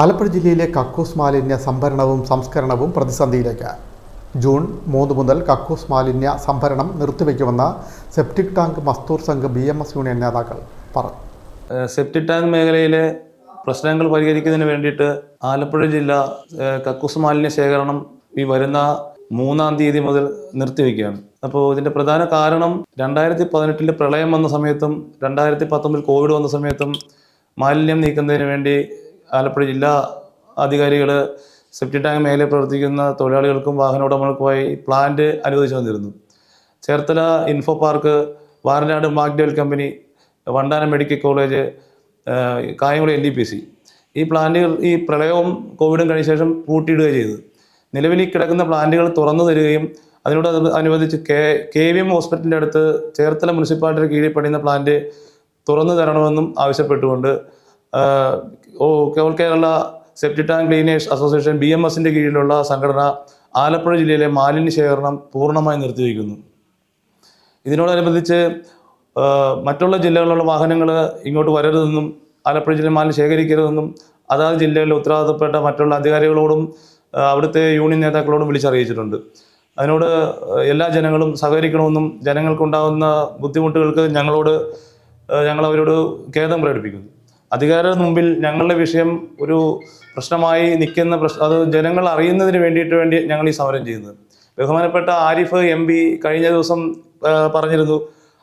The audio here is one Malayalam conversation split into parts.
ആലപ്പുഴ ജില്ലയിലെ കക്കൂസ് മാലിന്യ സംഭരണവും സംസ്കരണവും പ്രതിസന്ധിയിലേക്ക്. ജൂൺ മൂന്ന് മുതൽ കക്കൂസ് മാലിന്യ സംഭരണം നിർത്തിവെക്കുമെന്ന് septic tank Mazdoor Sangh B M S union നേതാക്കൾ പറഞ്ഞു. സെപ്റ്റിക് ടാങ്ക് മേഖലയിലെ പ്രശ്നങ്ങൾ പരിഹരിക്കുന്നതിന് വേണ്ടിയിട്ട് ആലപ്പുഴ ജില്ല കക്കൂസ് മാലിന്യ ശേഖരണം ഈ വരുന്ന മൂന്നാം തീയതി മുതൽ നിർത്തിവെക്കുകയാണ്. അപ്പോൾ ഇതിന്റെ പ്രധാന കാരണം രണ്ടായിരത്തി പതിനെട്ടിൽ പ്രളയം വന്ന സമയത്തും രണ്ടായിരത്തി പത്തൊമ്പതിൽ കോവിഡ് വന്ന സമയത്തും മാലിന്യം നീക്കുന്നതിന് വേണ്ടി ആലപ്പുഴ ജില്ലാ അധികാരികൾ സെപ്റ്റി ടാങ്ക് മേഖലയിൽ പ്രവർത്തിക്കുന്ന തൊഴിലാളികൾക്കും വാഹന ഉടമകൾക്കുമായി പ്ലാന്റ് അനുവദിച്ചു വന്നിരുന്നു Cherthala info park Varanad McDowell company Vandanam medical college Kayamkulam N T P C ഈ പ്ലാന്റുകൾ ഈ പ്രളയവും കോവിഡും കഴിഞ്ഞ ശേഷം പൂട്ടിയിടുകയും ചെയ്തു നിലവിൽ ഈ കിടക്കുന്ന പ്ലാന്റുകൾ തുറന്നു തരികയും അതിനോട് അത് അനുബന്ധിച്ച് കെ കെ വി എം ഹോസ്പിറ്റലിന്റെ അടുത്ത് ചേർത്തല മുനിസിപ്പാലിറ്റിയുടെ കീഴിൽ പണിയുന്ന പ്ലാന്റ് തുറന്നു തരണമെന്നും ആവശ്യപ്പെട്ടുകൊണ്ട് ഓ- all Kerala septic tank cleaners association B M എസിന്റെ കീഴിലുള്ള സംഘടന ആലപ്പുഴ ജില്ലയിലെ മാലിന്യ ശേഖരണം പൂർണമായി നിർത്തിവെക്കുന്നു ഇതിനോടനുബന്ധിച്ച് മറ്റുള്ള ജില്ലകളിലുള്ള വാഹനങ്ങൾ ഇങ്ങോട്ട് വരരുതെന്നും ആലപ്പുഴ ജില്ലയിൽ മാലിന്യം ശേഖരിക്കരുതെന്നും അതാത് ജില്ലയിലെ ഉത്തരവാദിത്തപ്പെട്ട മറ്റുള്ള അധികാരികളോടും അവിടുത്തെ യൂണിയൻ നേതാക്കളോടും വിളിച്ചറിയിച്ചിട്ടുണ്ട്. അതിനോട് എല്ലാ ജനങ്ങളും സഹകരിക്കണമെന്നും ജനങ്ങൾക്കുണ്ടാകുന്ന ബുദ്ധിമുട്ടുകൾക്ക് ഞങ്ങളോട് ഞങ്ങളവരോട് ഖേദം പ്രകടിപ്പിക്കുന്നു. അധികാരികളുടെ മുമ്പിൽ ഞങ്ങളുടെ വിഷയം ഒരു പ്രശ്നമായി നിൽക്കുന്ന പ്രശ്നം അത് ജനങ്ങൾ അറിയുന്നതിന് വേണ്ടിയിട്ട് വേണ്ടി ഞങ്ങൾ ഈ സമരം ചെയ്യുന്നത്. ബഹുമാനപ്പെട്ട ആരിഫ് എം പി കഴിഞ്ഞ ദിവസം പറഞ്ഞിരുന്നു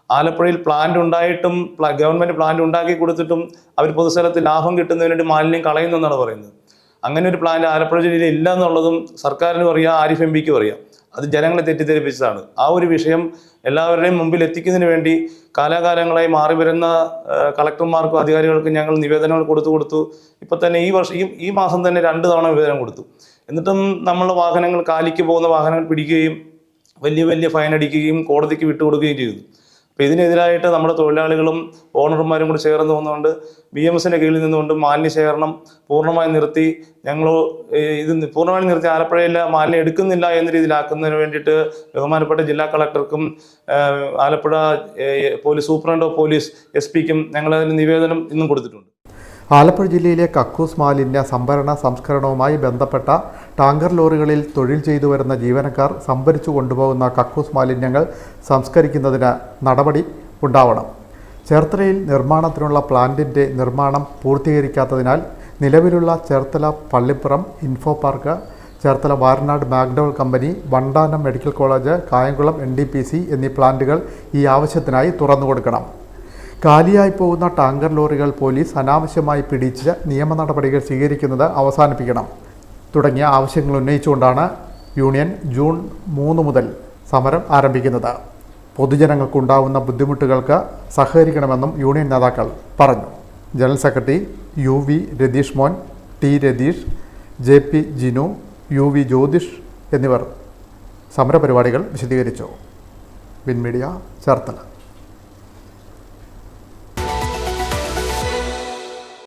ആലപ്പുഴയിൽ പ്ലാന്റ് ഉണ്ടായിട്ടും ഗവൺമെന്റ് പ്ലാന്റ് ഉണ്ടാക്കി കൊടുത്തിട്ടും അവർ പൊതുസ്ഥലത്ത് ലാഭം കിട്ടുന്നതിന് വേണ്ടി മാലിന്യം കളയുന്നു എന്നാണ് പറയുന്നത്. അങ്ങനെ ഒരു പ്ലാന്റ് ആലപ്പുഴ ജില്ലയിൽ ഇല്ല എന്നുള്ളതും സർക്കാരിനും അറിയാം ആരിഫ് എം പിക്കും അറിയാം. അത് ജനങ്ങളെ തെറ്റിദ്ധരിപ്പിച്ചതാണ്. ആ ഒരു വിഷയം എല്ലാവരുടെയും മുമ്പിൽ എത്തിക്കുന്നതിന് വേണ്ടി കാലാകാലങ്ങളായി മാറി വരുന്ന കളക്ടർമാർക്കും അധികാരികൾക്കും ഞങ്ങൾ നിവേദനങ്ങൾ കൊടുത്തു കൊടുത്തു ഇപ്പൊ തന്നെ ഈ വർഷം ഈ മാസം തന്നെ രണ്ട് തവണ നിവേദനം കൊടുത്തു. എന്നിട്ടും നമ്മളുടെ വാഹനങ്ങൾ കാലിക്ക് പോകുന്ന വാഹനങ്ങൾ പിടിക്കുകയും വലിയ വലിയ ഫൈൻ അടിക്കുകയും കോടതിക്ക് വിട്ടുകൊടുക്കുകയും ചെയ്തു. അപ്പോൾ ഇതിനെതിരായിട്ട് നമ്മുടെ തൊഴിലാളികളും ഓണർമാരും കൂടി ചേർന്ന് വന്നുകൊണ്ട് ബി എം എസിന്റെ കീഴിൽ നിന്നുകൊണ്ട് മാലിന്യ ശേഖരണം പൂർണമായും നിർത്തി. ഞങ്ങൾ ഇത് പൂർണമായും നിർത്തി. ആലപ്പുഴയിലെ മാലിന്യം എടുക്കുന്നില്ല എന്ന രീതിയിലാക്കുന്നതിന് വേണ്ടിയിട്ട് ബഹുമാനപ്പെട്ട ജില്ലാ കളക്ടർക്കും Alappuzha police superintendent police S പിക്കും ഞങ്ങൾ നിവേദനം ഇന്നും കൊടുത്തിട്ടുണ്ട്. ആലപ്പുഴ ജില്ലയിലെ കക്കൂസ് മാലിന്യ സംഭരണ സംസ്കരണവുമായി ബന്ധപ്പെട്ട ടാങ്കർ ലോറികളിൽ തൊഴിൽ ചെയ്തു വരുന്ന ജീവനക്കാർ സംഭരിച്ചു കൊണ്ടുപോകുന്ന കക്കൂസ് മാലിന്യങ്ങൾ സംസ്കരിക്കുന്നതിന് നടപടി ഉണ്ടാവണം. ചേർത്തലയിൽ നിർമ്മാണത്തിനുള്ള പ്ലാന്റിന്റെ നിർമ്മാണം പൂർത്തീകരിക്കാത്തതിനാൽ നിലവിലുള്ള Cherthala Pallippuram info park Cherthala Varanad McDowell company Vandanam medical college Kayamkulam N എന്നീ പ്ലാന്റുകൾ ഈ ആവശ്യത്തിനായി തുറന്നു കൊടുക്കണം കാലിയായി പോകുന്ന ടാങ്കർ ലോറികൾ പോലീസ് അനാവശ്യമായി പിടിച്ച് നിയമ നടപടികൾ സ്വീകരിക്കുന്നത് അവസാനിപ്പിക്കണം. തുടങ്ങിയ ആവശ്യങ്ങൾ ഉന്നയിച്ചുകൊണ്ടാണ് യൂണിയൻ ജൂൺ മൂന്ന് മുതൽ സമരം ആരംഭിക്കുന്നത്. പൊതുജനങ്ങൾക്കുണ്ടാവുന്ന ബുദ്ധിമുട്ടുകൾക്ക് സഹകരിക്കണമെന്നും യൂണിയൻ നേതാക്കൾ പറഞ്ഞു. General secretary U V Ratheesh Mon T Ratheesh J P Jinu U V Jyothish എന്നിവർ സമരപരിപാടികൾ വിശദീകരിച്ചു. വിൻമീഡിയ ചേർത്തല.